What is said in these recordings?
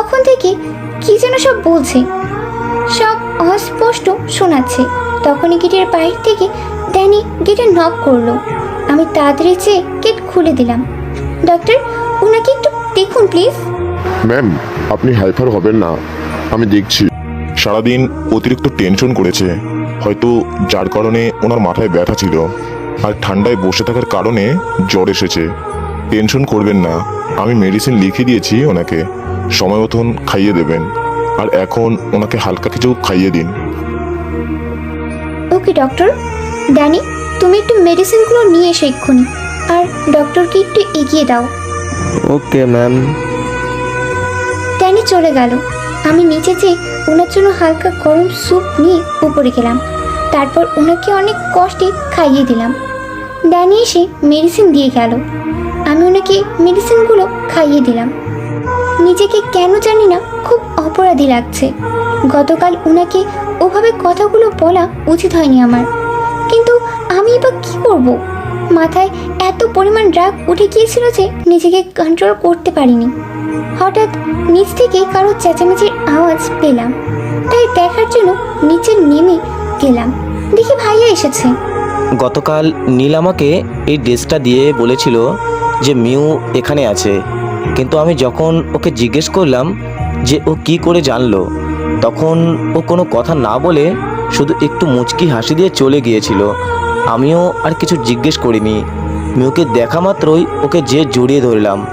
তখন থেকে কি যেন সব বলছে। সব অস্পষ্ট শোনাচ্ছে। তখনই গেটের বাইরে থেকে ড্যানি গেটে নক করল। আমি তাড়াতাড়ি চেয়ে গেট খুলে দিলাম। ডক্টর ওনাকে একটু দেখুন প্লিজ ম্যাম, আপনি হাইফার হবেন না। আমি দেখছি। সারাদিন অতিরিক্ত টেনশন করেছে। হয়তো যার কারণে ওনার মাথায় ব্যথা ছিল। আর ঠান্ডায় বসে থাকার কারণে জ্বর এসেছে। টেনশন করবেন না। আমি মেডিসিন লিখে দিয়েছি ওনাকে। সময় মতন খাইয়ে দেবেন। আর এখন ওনাকে হালকা কিছু খাইয়ে দিন। ওকে ডক্টর। ড্যানি তুমি একটু মেডিসিনগুলো নিয়ে এসো এক্ষুনি। আর ডক্টরকে একটু এগিয়ে দাও। Okay ma'am. ড্যানি চলে গেল। আমি নিচে যেয়ে ওনার জন্য হালকা গরম স্যুপ নিয়ে উপরে গেলাম। তারপর ওনাকে অনেক কষ্টে খাইয়ে দিলাম। ড্যানি এসে মেডিসিন দিয়ে গেল। আমি ওনাকে মেডিসিনগুলো খাইয়ে দিলাম। নিজেকে কেন জানি না খুব অপরাধী লাগছে। গতকাল ওনাকে ওভাবে কথাগুলো বলা উচিত হয়নি আমার। কিন্তু আমি এবার কি করব? মাথায় এত পরিমাণ রাগ উঠে গিয়েছিল যে নিজেকে কন্ট্রোল করতে পারিনি। হঠাৎ নিচ থেকে কারও চেঁচামেচির আওয়াজ পেলাম। তাই দেখার জন্য নিচে নেমে গেলাম। দেখি ভাইয়া এসেছে। গতকাল নীল আমাকে এই ড্রেসটা দিয়ে বলেছিল যে মিউ এখানে আছে। কিন্তু আমি যখন ওকে জিজ্ঞেস করলাম যে ও কি করে জানলো তখন ও কোনো কথা না বলে শুধু একটু মুচকি হাসি দিয়ে চলে গিয়েছিল। আমিও আর কিছু জিজ্ঞেস করিনি। মিউকে দেখা মাত্রই ওকে যে জড়িয়ে ধরলাম।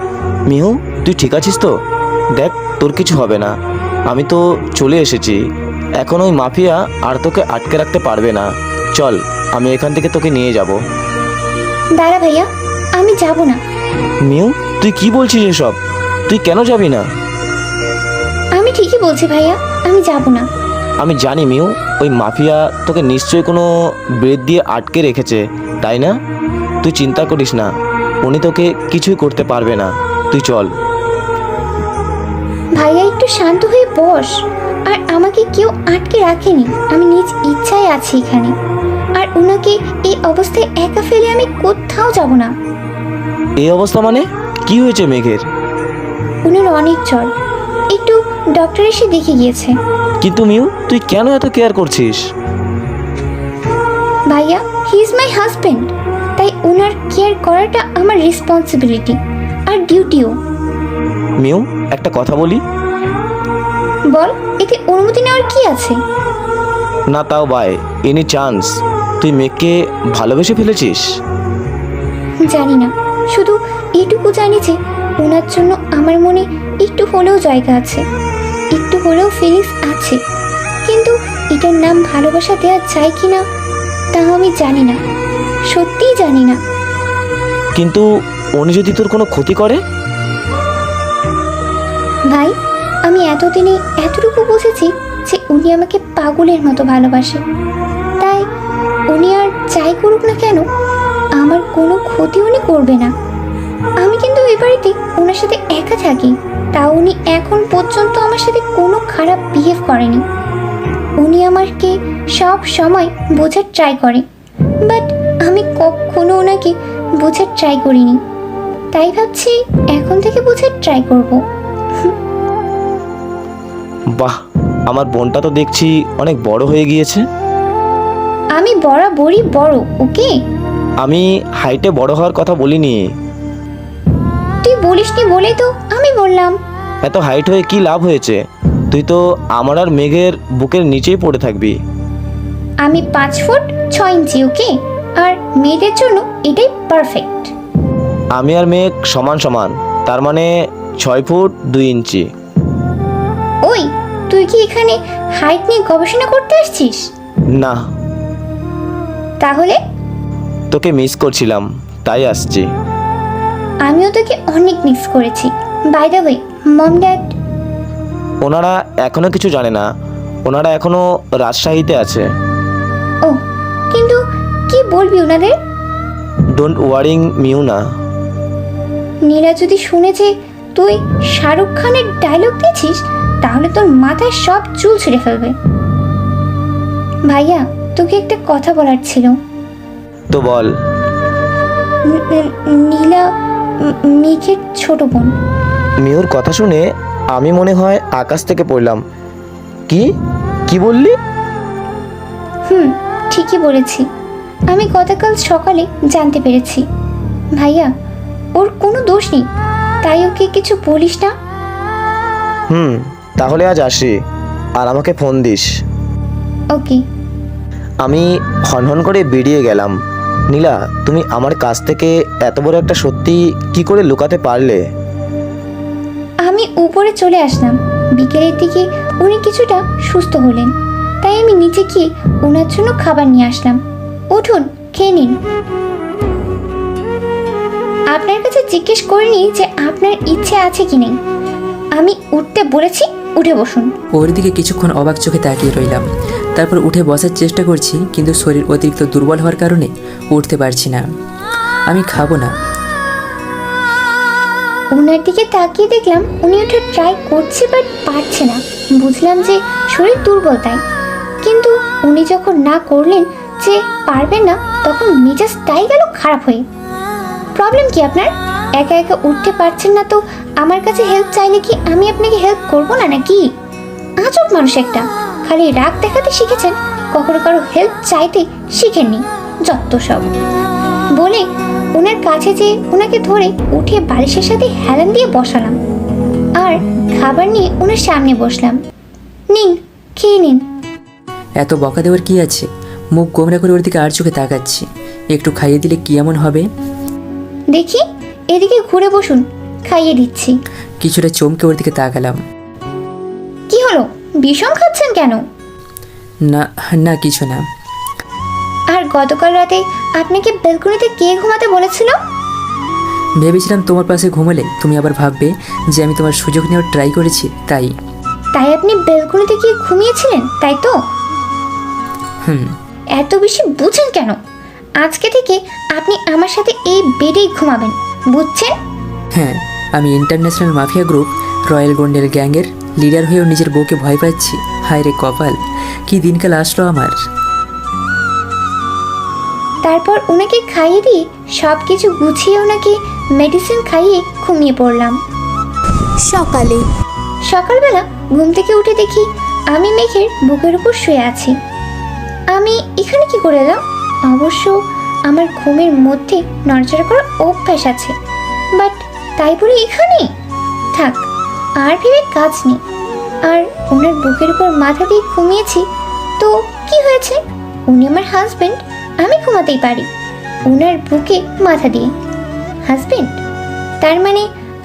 মিহু তুই ঠিক আছিস তো? দেখ তোর কিছু হবে না। আমি তো চলে এসেছি। এখন ওই মাফিয়া আর তোকে আটকে রাখতে পারবে না। চল আমি এখান থেকে তোকে নিয়ে যাব। দাঁড়া ভাইয়া আমি যাব না। মিউ তুই কি বলছিস এসব? তুই কেন যাবি না? আমি ঠিকই বলছি ভাইয়া আমি যাব না। আমি জানি মিউ ওই মাফিয়া তোকে নিশ্চয়ই কোনো ব্রেড দিয়ে আটকে রেখেছে তাই না? তুই চিন্তা করিস না উনি তোকে কিছুই করতে পারবে না। তুই চল। ভাইয়া একটু শান্ত হয়ে বস। আর আমাকে কেউ আটকে রাখেনি আমি নিজ ইচ্ছায় আছি এখানে। আর ওনাকে এই অবস্থায় একা ফেলে আমি কোথাও যাব না। এই অবস্থা মানে? কি হয়েছে মেঘের? উনার অনেক জ্বর একটু ডক্টর এসে দেখে গিয়েছে। কিন্তু মিউ তুই কেন এত কেয়ার করছিস? ভাইয়া হি ইজ মাই হাজব্যান্ড তাই ওনার কেয়ার করাটা আমার রেসপন্সিবিলিটি আর ডিউটিও মিউ একটা কথা বলি? বল এতে অনুমতি নেওয়ার কি আছে? না তাও বাই এনি চান্স তুই মেঘকে ভালোবেসে ফেলেছিস? জানি না। শুধু এটুকু জানি যে ওনার জন্য আমার মনে একটু হলেও জায়গা আছে একটু হলেও ফিলিংস আছে। কিন্তু এটার নাম ভালোবাসা দেওয়া যায় কি না তা আমি জানি না সত্যিই জানি না। কিন্তু উনি যদি তোর কোনো ক্ষতি করে? ভাই আমি এতদিনে এতটুকু বুঝেছি যে উনি আমাকে পাগলের মতো ভালোবাসে। তাই উনি আর যাই করুক না কেন আমার কোনো ক্ষতি উনি করবে না। আমি কিন্তু এই বাড়িতে ওনার সাথে একা থাকি। তাও উনি এখন পর্যন্ত আমার সাথে কোনো খারাপ বিহেভ করেনি। উনি আমাকে সব সময় বোঝার ট্রাই করে। বাট আমি কখনো ওনাকে বোঝার ট্রাই করিনি। তাই ভাবছি এখন থেকে বোঝার ট্রাই করব। বাহ আমার বোনটা তো দেখছি অনেক বড় হয়ে গিয়েছে। আমি বরাবরই বড় ওকে? আমি হাইটে বড় হওয়ার কথা বলিনি। তুই বলিসনি বলেই তো আমি বললাম। এত হাইট হয়ে কি লাভ হয়েছে? তুই তো আমার আর মেঘের বুকের নিচেই পড়ে থাকবি। আমি পাঁচ ফুট ছয় ইঞ্চি ওকে আর মেয়েদের জন্য এটাই পারফেক্ট আমি আর মেঘ সমান সমান তার মানে ছয় ফুট দুই ইঞ্চি। ওই তুই কি এখানে হাইট নিয়ে গবেষণা করতে আসছিস? না। তাহলে তোকে মিস করছিলাম তাই আসছি। আমিও তোকে অনেক মিস করেছি। By the way mom dad ওনারা এখনও কিছু জানে না। ওনারা এখনও রাজশাহীতে আছে। ও কিন্তু কি বলবি ওনাদের? ডোন্ট ওয়ারিং মিউ না। নীলা যদি শুনে যে তুই শাহরুখ খানের ডায়লগ দিয়েছিস তাহলে তোর মাথায় সব চুল ছিঁড়ে ফেলবে। ভাইয়া তোকে একটা কথা বলার ছিল। তো বল। নীলা মেঘের ছোট বোন। মিউর কথা শুনে আমি মনে হয় আকাশ থেকে পড়লাম। কি? কি বললি? হুম ঠিকই বলেছি। আমি গতকাল সকালে জানতে পেরেছি। ভাইয়া ওর কোনো দোষ নেই। তাই ওকে কিছু বলিস না? হুম তাহলে আজ আসি। আর আমাকে ফোন দিস। ওকে। আমি হনহন করে বেরিয়ে গেলাম। নীলা, তুমি আমার কাছ থেকে এত বড় একটা সত্যি কি করে লুকাতে পারলে? আমি উপরে চলে আসলাম। বিকেলের দিকে উনি কিছুটা সুস্থ হলেন। তাই আমি নিচে গিয়ে ওনার জন্য খাবার নিয়ে আসলাম। উঠুন, খেয়ে নিন। আপনার কাছে জিজ্ঞেস করিনি যে আপনার ইচ্ছে আছে কি নেই। আমি উঠতে বলেছি উঠে বসুন। ওর দিকে কিছুক্ষণ অবাক চোখে তাকিয়ে রইলাম। তারপর উঠে বসার চেষ্টা করছি কিন্তু শরীর অতিরিক্ত দুর্বল হওয়ার কারণে উঠতে পারছি না। আমি খাব না। ওনার দিকে তাকিয়ে দেখলাম উনি ওটা ট্রাই করছে বাট পারছে না। বুঝলাম যে শরীর দুর্বল তাই। কিন্তু উনি যখন না করলেন যে পারবেন না তখন মেজাজ তাই গেল খারাপ হয়ে। প্রবলেম কি আপনার? একা একা উঠতে পারছেন না তো আমার কাছে হেল্প চাইলে কি আমি আপনাকে হেল্প করব না নাকি? আজব মানুষ একটা। খালি রাগ দেখাতে শিখেছেন কখনো কারও হেল্প চাইতে শিখেননি যত সব। বলে ওনার কাছে যে ওনাকে ধরে উঠে বালিশের সাথে হেলান দিয়ে বসালাম। আর খাবার নিয়ে ওনার সামনে বসলাম। নিন খেয়ে নিন। এত বকা দেওয়ার কি আছে? মুখ গোমরা করে ওর দিকে আর চোখে তাকাচ্ছি। একটু খাইয়ে দিলে কি এমন হবে? দেখি এদিকে ঘুরে বসুন। খাইয়ে দিচ্ছি। কিছুটা চমকে ওর দিকে তাকালাম। কি হলো? বিষম খাচ্ছেন কেন? না না কিছু না। আর গতকাল রাতে আপনাকে বেলকনিতে কে ঘুমাতে বলেছিল? ভেবেছিলাম তোমার পাশে ঘুমালে তুমি আবার ভাববে যে আমি তোমার সুযোগ নেওয়ার ট্রাই করেছি তাই। তাই আপনি বেলকনিতে গিয়ে ঘুমিয়েছিলেন তাই তো? হুম। এত বেশি বুঝেন কেন? আজকে থেকে আপনি আমার সাথে এই বেডেই ঘুমাবেন বুঝছেন? হ্যাঁ আমি ইন্টারন্যাশনাল মাফিয়া গ্রুপ রয়্যাল গোন্ডেল গ্যাংয়ের লিডার হয়েও নিজের বউকে ভয় পাচ্ছি। হায় রে কপাল কি দিনকাল আসলো আমার। তারপর ওনাকে খাইয়ে দিয়ে সব কিছু গুছিয়ে ওনাকে মেডিসিন খাইয়ে ঘুমিয়ে পড়লাম। সকালে। সকালবেলা ঘুম থেকে উঠে দেখি আমি মেঘের বুকের উপর শুয়ে আছি। আমি এখানে কি করে এলাম? অবশ্য আমার ঘুমের মধ্যে নড়চড়া করার অভ্যাস আছে। বাট তাই বলে এখানে? থাক, আর ভেবে কাজ নেই। আর ওনার বুকের উপর মাথা দিয়ে ঘুমিয়েছি, তো কি হয়েছে? উনি আমার হাজবেন্ড আমি ঘুমাতেই পারি। ওনার বুকে মাথা দিয়ে। হাজবেন্ড তার মানে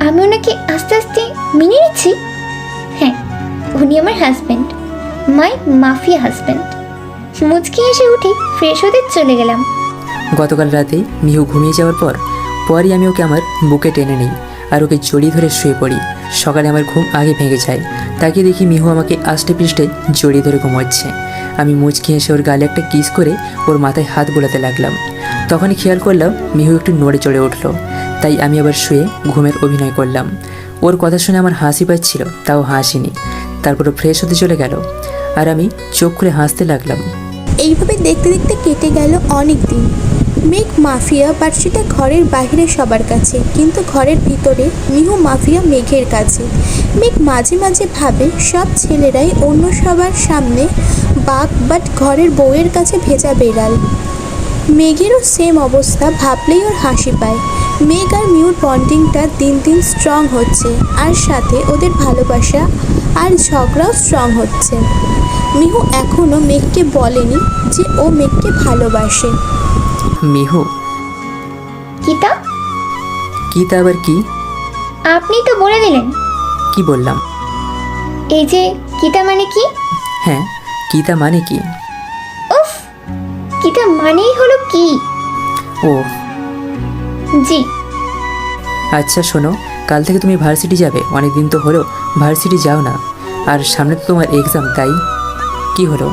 আমি ওনাকে আস্তে আস্তে মেনে নিচ্ছি? হ্যাঁ উনি আমার হাজবেন্ড মাই মাফিয়া হাজবেন্ড মুচকি এসে উঠে ফ্রেশ হতে চলে গেলাম। গতকাল রাতে মিহু ঘুমিয়ে যাওয়ার পর পরই আমি ওকে আমার বুকে টেনে নিই আর ওকে জড়িয়ে ধরে শুয়ে পড়ি। সকালে আমার ঘুম আগে ভেঙে যায়। তাকে দেখি মিহু আমাকে আষ্টে পৃষ্ঠে জড়িয়ে ধরে ঘুমাচ্ছে। আমি মুচকি এসে ওর গালে একটা কিস করে ওর মাথায় হাত বোলাতে লাগলাম। তখনই খেয়াল করলাম মিহু একটু নড়ে চড়ে উঠল। তাই আমি আবার শুয়ে ঘুমের অভিনয় করলাম। ওর কথা শুনে আমার হাসি পাচ্ছিল, তাও হাসিনি। তারপর ফ্রেশ হতে চলে গেল। আর আমি চোখ খুলে হাসতে লাগলাম। এইভাবে দেখতে দেখতে কেটে গেল অনেক দিন মেঘ মাফিয়া বাট সেটা ঘরের বাইরে সবার কাছে, কিন্তু ঘরের ভিতরে মিহু মাফিয়া মেঘের কাছে। মেঘ মাঝে মাঝে ভাবে সব ছেলেরাই অন্য সবার সামনে বাঘ বাট ঘরের বউয়ের কাছে ভেজা বেড়াল। মেঘেরও সেম অবস্থা ভাবলেই ওর হাসি পায়। মেঘ আর মিউর বন্ডিংটা দিন দিন স্ট্রং হচ্ছে, আর সাথে ওদের ভালোবাসা আর ঝগড়াও স্ট্রং হচ্ছে। মিহু এখনও মেঘকে বলেনি যে ও মেঘকে ভালোবাসে। মিহু। কিতা কি তা আবার কি? আপনি তো বলে দিলেন। কি বললাম? এই যে কিতা মানে কি? হ্যাঁ গীতা মানে কি? উফ কিতা মানেই হলো কি? ও জি। আচ্ছা শোনো কাল থেকে তুমি ভার্সিটি যাবে অনেক দিন তো হলো ভার্সিটি যাও না। আর সামনে তো তোমার এক্সাম তাই? কি হলো?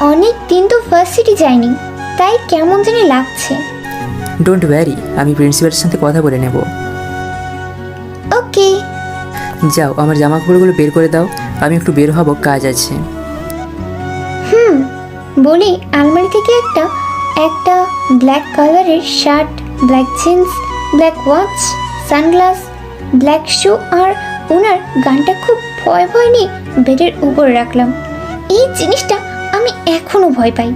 অনেক দিন তো ফার্স্ট সিটি যায়নি। তাই কেমন জানি লাগছে। ডোন্ট ওয়ারি আমি প্রিন্সিপালের সাথে কথা বলে নেব। ওকে যাও আমার জামা কাপড়গুলো বের করে দাও আমি একটু বের হব কাজ আছে। হুম বলি আলমারি থেকে একটা একটা ব্ল্যাক কালারের shirt black jeans black watch sunglass black shoe আর ওনার গানটা খুব ভয় ভয় নিয়ে বেডের উপর রাখলাম। এই জিনিসটা আমি এখনও ভয় পাই।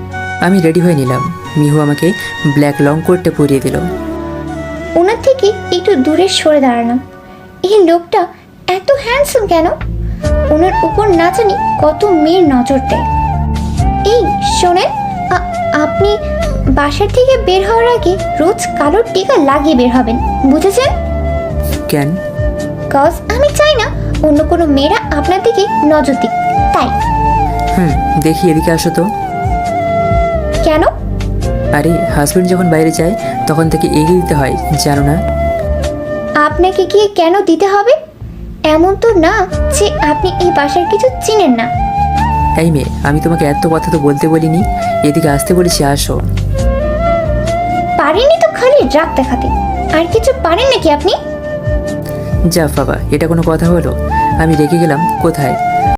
আমি রেডি হয়ে নিলাম। মিহু আমাকে ব্ল্যাক লং কোটটা পরিয়ে দিল। ওনার থেকে একটু দূরে সরে দাঁড়ালাম। এই লোকটা এত হ্যান্ডসাম কেন? ওনার উপর না জানি কত মেয়ের নজর দেয়। এই শোনেন আপনি বাসার থেকে বের হওয়ার আগে রোজ কালোর টিকা লাগিয়ে বের হবেন বুঝেছেন? কেন? কজ আমি চাই না অন্য কোনো মেয়েরা আপনার দিকে নজর দিক তাই। হুম দেখি এদিকে আসো তো। কেন? আরে হাজব্যান্ড যখন বাইরে যায় তখন তাকে এগিয়ে দিতে হয় জানো না? আপনাকে গিয়ে কেন দিতে হবে? এমন তো না যে আপনি এই বাসার কিছু চিনেন না। এই মেয়ে আমি তোমাকে এত কথা তো বলতে বলিনি। এদিকে আসতে বলেছি আসো। পারেননি তো খালি রাগ দেখাতে। আর কিছু পারেন নাকি আপনি? যা বাবা এটা কোনো কথা হলো? আমি রেখে গেলাম কোথায়?